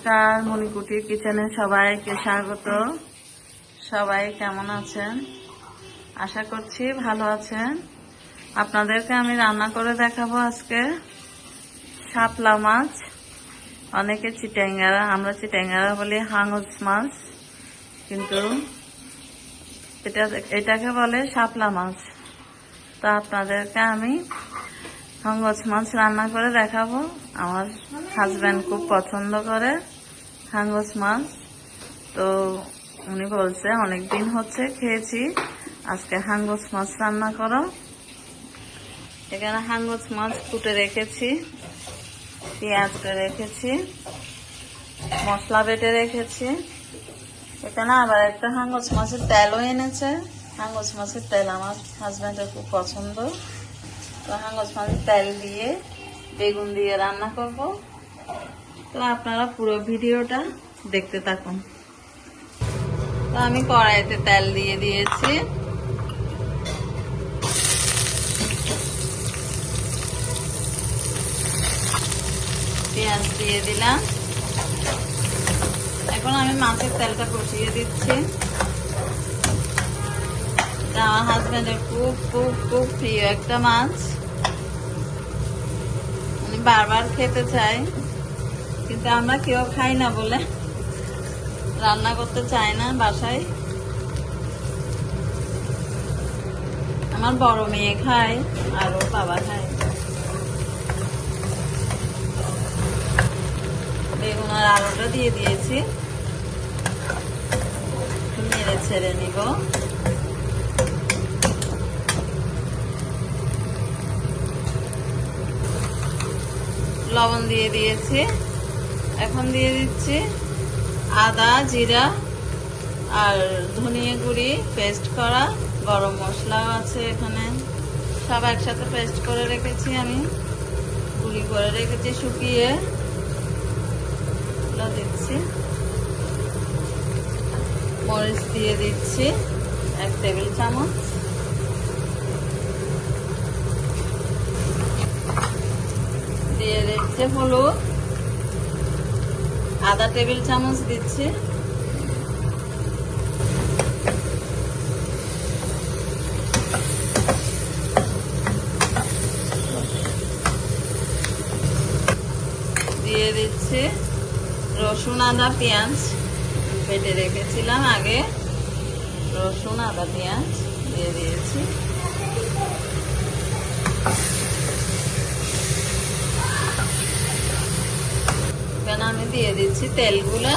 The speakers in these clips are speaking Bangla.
নমস্কার মণিকুটির কিচেনে সবাইকে স্বাগত। সবাই কেমন আছেন? আশা করছি ভালো আছেন। আপনাদেরকে আমি রান্না করে দেখাবো আজকে। শাপলা মাছ, অনেকে চিটেঙ্গারা, আমরা চিটেঙ্গারা বলি হাঙস মাছ, কিন্তু এটা, এটাকে বলে শাপলা মাছ। তো আপনাদেরকে আমি হাঙ্গস মাছ রান্না করে দেখাবো। আমার হাজব্যান্ড খুব পছন্দ করে। হাঙ্গস মাছ। তো উনি বলছে অনেক দিন হচ্ছে খেয়েছি, আজকে হাঙ্গস মাছ রান্না করো। এখানে হাঙ্গস মাছ কুটে রেখেছি পেঁয়াজ রেখেছি, মশলা বেটে রেখেছি। এখানে আবার একটা হাঙ্গস মাছের তেলও এনেছে। হাঙ্গস মাছের তেল আমার হাজব্যান্ডের খুব পছন্দ। তো হাঙ্গস মাছের তেল দিয়ে বেগুন দিয়ে রান্না করব। তো আপনারা পুরো ভিডিওটা দেখতে থাকুন। তো আমি কড়াইতে তেল দিয়ে দিয়েছি। পেঁয়াজ দিয়ে দিলাম। এখন আমি মাছের তেলটা কষিয়ে দিচ্ছি। আমার হাজব্যান্ডের খুব খুব খুব প্রিয় একটা মাছ। বারবার খেতে চায়। কিন্তু আমরা কেউ খাই না বলে। রান্না করতে চায় না বাসায়। আমার বড় মেয়ে খায়, আর ওর বাবা খায়। বেগুন আর আলুটা দিয়ে দিয়েছি। নেড়ে ছেড়ে নিব। লবণ দিয়ে দিয়েছি। এখন দিয়ে দিচ্ছি আদা, জিরা আর ধনিয়া গুঁড়ি, পেস্ট করা গরম মশলাও আছে এখানে। সব একসাথে পেস্ট করে রেখেছি আমি। গুঁড়ি করে রেখেছি শুকিয়ে। দিচ্ছি। মরিচ দিয়ে দিচ্ছি এক টেবিল চামচ। দিয়ে দিচ্ছে হলুদ। আধা টেবিল চামচ দিচ্ছি। দিয়ে দিচ্ছি রসুন, আদা, পেঁয়াজ। বেটে রেখেছিলাম আগে। রসুন, আদা, পেঁয়াজ দিয়ে দিয়েছি। এখানে আমি দিয়ে দিচ্ছি তেলগুলো।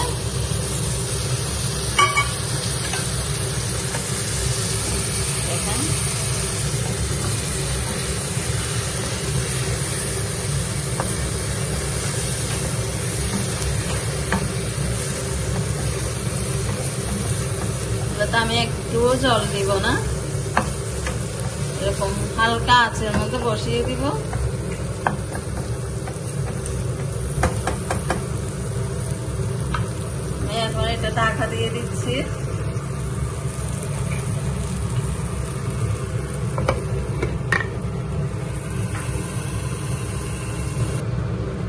আমি একটুও জল দিব না। এরকম হালকা আঁচের মধ্যে বসিয়ে দিব আমি এটা ঢাকা দিয়ে দিচ্ছি।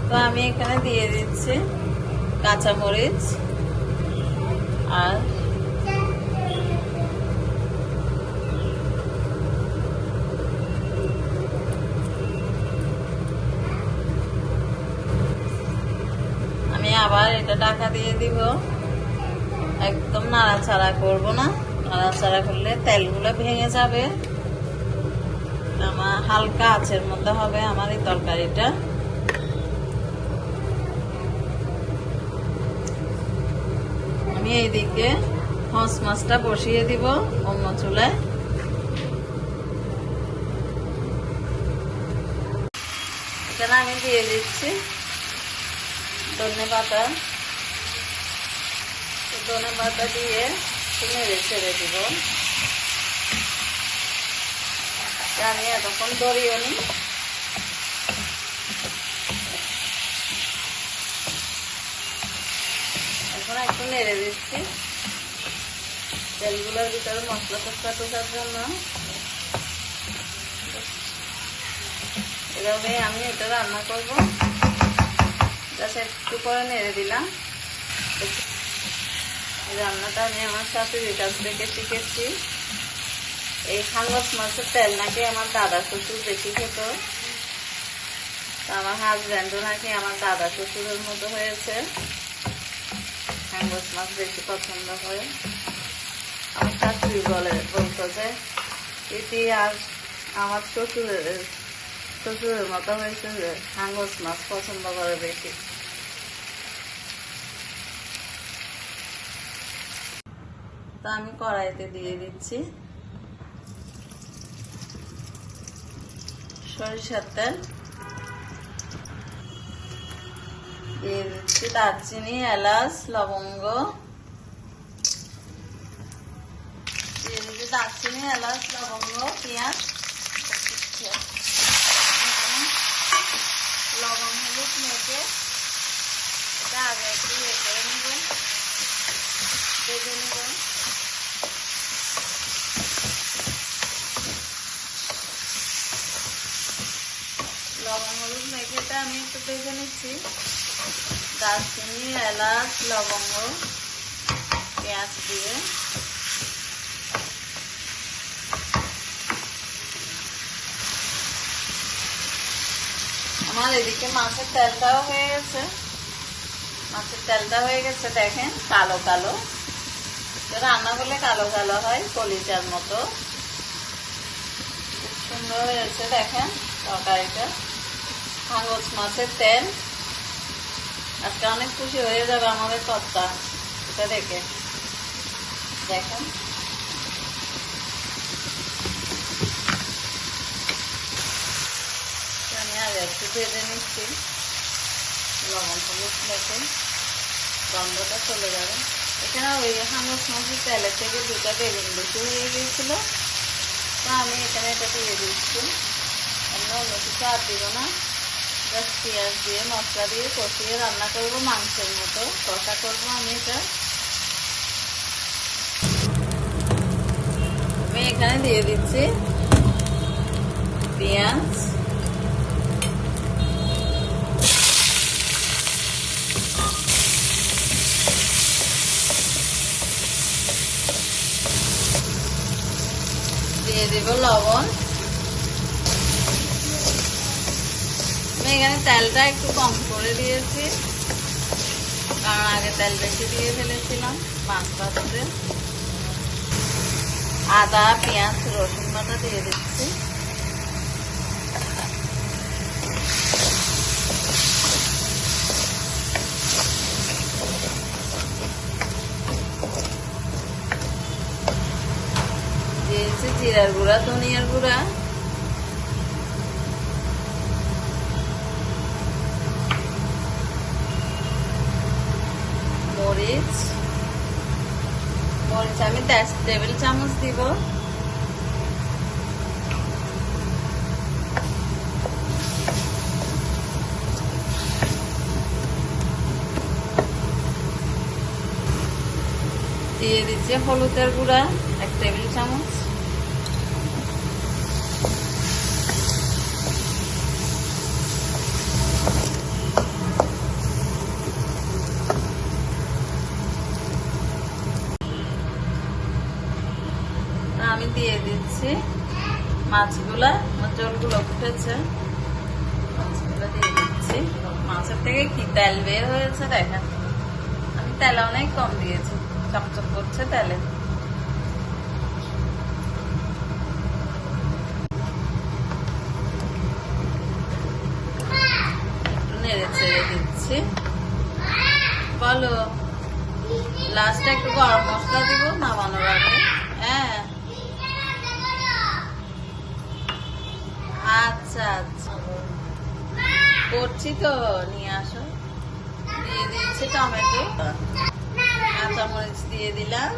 তো আমি এখানে দিয়ে দিচ্ছি কাঁচামরিচ আর আমি আবার এটা টাকা দিয়ে দিব। একদম নাড়াচাড়া করব না। নাড়াচাড়া করলে তেলগুলো ভেঙে যাবে। আমার হালকা আঁচের মধ্যে হবে আমার এই তরকারিটা। আমি এইদিকে হঁস মাছটা বসিয়ে দিব অন্য এখানে আমি দিয়ে দিচ্ছি ধন্যবাদ ধনে পাতা দিয়ে নেড়ে ছেড়ে দিব আমি এতক্ষণ দড়িও নি এখন একটু নেড়ে দিচ্ছি তেলগুলোর ভিতরে মশলা টসলা টোসার জন্য এভাবে আমি এটা রান্না করব জাস্ট একটু করে নেড়ে দিলাম রান্নাটা আমি আমার শাশুড়ির কাছ থেকে শিখেছি। এই সাঙ্গস মাছের তেল নাকি আমার দাদা শ্বশুর বেশি খেত। আমার হাজব্যান্ডও নাকি আমার দাদা শ্বশুরের মতো হয়েছে। সাঙ্গস মাছ বেশি পছন্দ করে আমার শাশুড়ি বলে, বলতো যে, এটি আর আমার শ্বশুরের শ্বশুরের মতো হয়েছে যে সাঙ্গস মাছ পছন্দ করে বেশি। তো আমি কড়াইতে দিয়ে দিচ্ছি। সরিষার তেল। দিয়ে দিচ্ছি দারচিনি, এলাচ, লবঙ্গ। দিয়ে দিচ্ছি দারচিনি, এলাচ, লবঙ্গ, পেঁয়াজ। লবণ, হলুদ, মেখে এটা আগে একটু করে নেবেন লবণ মেখেটা আমি একটু ভেজে নিচ্ছি। দারচিনি, এলাচ, লবঙ্গ, পেঁয়াজ দিয়ে। আমার এদিকে মাছের তেলটাও হয়ে গেছে। মাছের তেলটা হয়ে গেছে, দেখেন, কালো কালো। রান্না করলে কালো কালো হয়, কলিজার মতো। খুব সুন্দর হয়েছে, দেখেন, তরকারিটা। হাঙ্গস মাছের তেল আজকে অনেক খুশি হয়ে যাবে আমাদের কর্তা এটা দেখে। দেখেন। আমি আর নিচ্ছি। লবণ চলে যাবে। এখানে ওই হাঙ্গস মাছের তেলের থেকে হয়ে আমি এখানে এটা দিয়ে দিচ্ছি। আমি অন্য কিছু আর দিব না। জাস্ট পেঁয়াজ দিয়ে মশলা দিয়ে কষিয়ে রান্না করব মাংসের মতো। কষা করব আমি এটা। আমি এখানে দিয়ে দিচ্ছি পেঁয়াজ। দিয়ে দিব লবণ। এখানে তেলটা একটু কম করে দিয়েছি। কারণ আগে তেল বেশি দিয়ে ফেলেছিলাম, মাছ ভাজতে। আদা, পেঁয়াজ, রসুন বাটা দিয়ে দিচ্ছি। জিরার গুঁড়া, ধনিয়ার গুঁড়া মরিচ মরিচ আমি দেড় টেবিল চামচ দিব দিয়ে দিচ্ছি হলুদের গুঁড়া এক টেবিল চামচ তা আমি দিয়ে দিচ্ছি মাছগুলা, জলগুলো উঠেছে। মাছগুলো দিয়ে দিচ্ছি। মাছের থেকে কি তেল বের হয়েছে দেখেন। আমি তেল অনেক কম দিয়েছি। চকচক করছে তেলে। একটু নেড়ে ছেড়ে দিচ্ছি। বলো লাস্টে একটু গরম মশলা দিব নামানোর আগে হ্যাঁ আচ্ছা আচ্ছা। করছি তো, নিয়ে আসো। দিয়ে দিয়েছি টমেটো। কাঁচামরিচ দিয়ে দিলাম।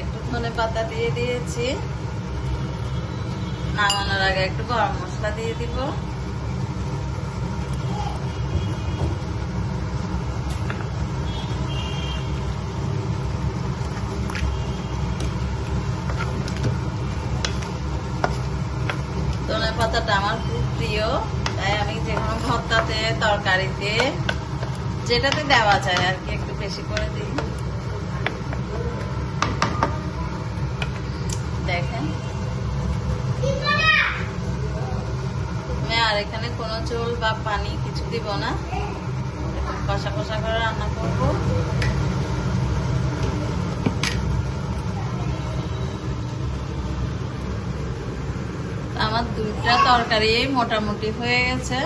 একটু ধনে পাতা দিয়ে দিয়েছি। নামানোর আগে একটু গরম মশলা দিয়ে দিব ধনে পাতাটা আমার খুব প্রিয়। তাই আমি যে কোনো ভর্তাতে, তরকারিতে, যেটাতে দেওয়া যায় আর কি, একটু বেশি করে দিই। দেখেন। আর এখানে কোনো চুল বা পানি কিছু দিব না। কষা কষা করে রান্না করব আমার দুইটা তরকারি মোটামুটি হয়ে গেছে।